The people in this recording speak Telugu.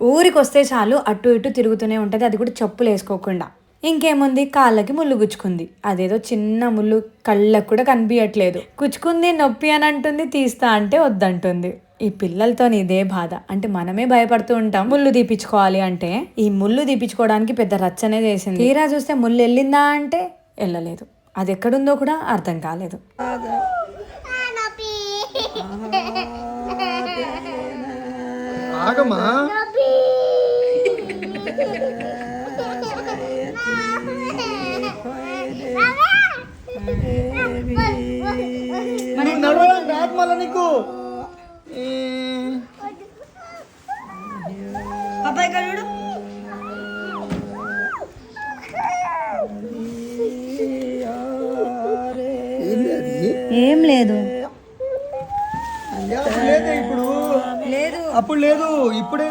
ఊరికి వస్తే చాలు అటు ఇటు తిరుగుతూనే ఉంటుంది అది కూడా చెప్పులు వేసుకోకుండా. ఇంకేముంది? కాళ్ళకి ముళ్ళు గుచ్చుకుంది. అదేదో చిన్న ముళ్ళు కళ్ళకు కూడా కనిపించట్లేదు గుచ్చుకుంది నొప్పి అని అంటుంది తీస్తా అంటే వద్దంటుంది. ఈ పిల్లలతో ఇదే బాధ. అంటే మనమే భయపడుతూ ఉంటాం ముళ్ళు తీపించుకోవాలి అంటే. ఈ ముళ్ళు తీపించుకోవడానికి పెద్ద రచ్చనే చేసింది. తీరా చూస్తే ముళ్ళు వెళ్ళిందా అంటే వెళ్ళలేదు. అది ఎక్కడుందో కూడా అర్థం కాలేదు. ఆగమ్మా. రాదు మళ్ళా నీకు? ఏ, అబ్బాయి కలుడు లేదే ఇప్పుడు. లేదు. అప్పుడు లేదు ఇప్పుడే